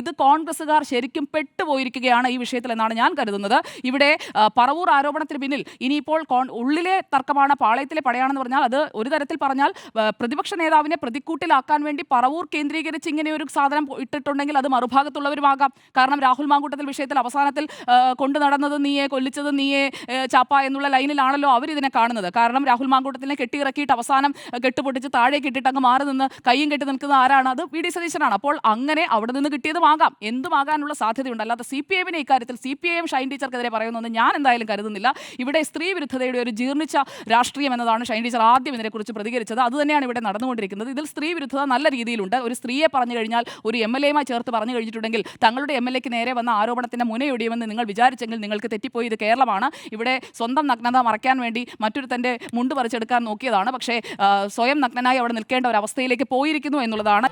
ഇത് കോൺഗ്രസ്സുകാർ ശരിക്കും പെട്ടുപോയിരിക്കുകയാണ് ഈ വിഷയത്തിൽ എന്നാണ് ഞാൻ കരുതുന്നത്. ഇവിടെ പറവൂർ ആരോപണത്തിന് പിന്നിൽ ഇനിയിപ്പോൾ ഉള്ളിലെ തർക്കമാണ് പാളയത്തിലെ പടയാണെന്ന് പറഞ്ഞാൽ അത് ഒരു തരത്തിൽ പറഞ്ഞാൽ പ്രതിപക്ഷ നേതാവിനെ പ്രതിക്കൂട്ടിലാക്കാൻ വേണ്ടി പറവൂർ കേന്ദ്രീകരിച്ച് ഇങ്ങനെ ഒരു സാധനം ഇട്ടിട്ടുണ്ടെങ്കിൽ അത് മറുഭാഗത്തുള്ളവരുമാകാം. കാരണം രാഹുൽ മാങ്കൂട്ടത്തിൽ വിഷയത്തിൽ അവസാനത്തിൽ കൊണ്ടു നടന്നത് നീയെ കൊല്ലിച്ചത് നീയെ ചാപ്പ എന്നുള്ള ലൈനിലാണല്ലോ അവർ ഇതിനെ കാണുന്നത്. കാരണം രാഹുൽ മാങ്കൂട്ടത്തിനെ കെട്ടിയിറക്കിയിട്ട് അവസാനം കെട്ടുപൊട്ടിച്ച് താഴേക്ക് ഇട്ടിട്ട് അങ്ങ് മാറി നിന്ന് കയ്യും കെട്ടി നിൽക്കുന്ന ആരാണ്? അത് വി. ഡി. സതീശനാണ്. അപ്പോൾ അങ്ങനെ അവിടെ നിന്ന് കിട്ടിയതുമാകാം എന്തുമാകാനുള്ള സാധ്യതയുണ്ട്? അല്ലാതെ സി പി എമ്മിനെ ഇക്കാര്യത്തിൽ സി പി എം ഷൈൻ ടീച്ചർക്കെതിരെ പറയുന്നൊന്നും ഞാൻ എന്തായാലും കരുതുന്നില്ല. ഇവിടെ സ്ത്രീ വിരുദ്ധതയുടെ ഒരു ജീർണിച്ച രാഷ്ട്രീയം എന്നതാണ് ഷൈൻ ടീച്ചർ ആദ്യം ഇതിനെക്കുറിച്ച് പ്രതികരിച്ചത്. അത് തന്നെയാണ് ഇവിടെ നടന്നുകൊണ്ടിരിക്കുന്നത്. ഇതിൽ സ്ത്രീ വിരുദ്ധത നല്ല രീതിയിലുണ്ട്. ഒരു സ്ത്രീയെ പറഞ്ഞു കഴിഞ്ഞാൽ ഒരു എം എൽ എമാർ ചേർത്ത് പറഞ്ഞു കഴിഞ്ഞിട്ടുണ്ടെങ്കിൽ തങ്ങളുടെ എം എൽ എക്ക് നേരെ വന്ന ആരോപണത്തിന്റെ മുനയൊടിയുമെന്ന് നിങ്ങൾ വിചാരിച്ചെങ്കിൽ നിങ്ങൾക്ക് തെറ്റിപ്പോയി. ഇത് കേരളമാണ്. ഇവിടെ സ്വന്തം നഗ്നത മറയ്ക്കാൻ വേണ്ടി മറ്റൊരു തന്റെ മുണ്ട് പറിച്ചെടുക്കാൻ നോക്കിയതാണ്. പക്ഷേ സ്വയം നഗ്നനായി അവിടെ നിൽക്കേണ്ട ഒരു അവസ്ഥയിലേക്ക് പോയിരിക്കുന്നു എന്നുള്ളതാണ്.